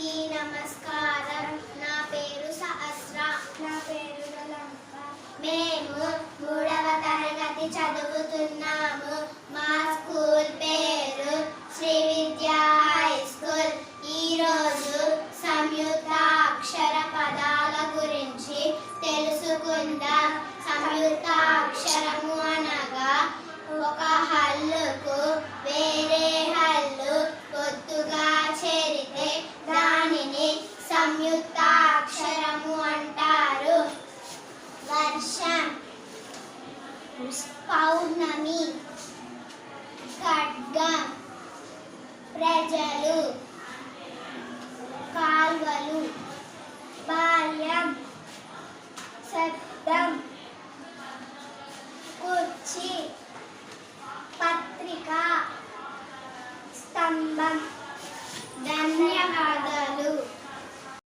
అందరికీ నమస్కారం. నా పేరు సహస్ర. నా పేరు మేము మూడవ తరగతి చదువుతున్నాము. మా స్కూల్ పేరు శ్రీ విద్యా హై స్కూల్. ఈరోజు సంయుక్త అక్షర పదాల గురించి తెలుసుకుందాం. సంయుక్త అక్షరము అంటారు. వర్షం పౌర్ణమి ఖడ్గం ప్రజలు కాల్వలు బాల్యం శబ్దం కుర్చీ పత్రిక స్తంభం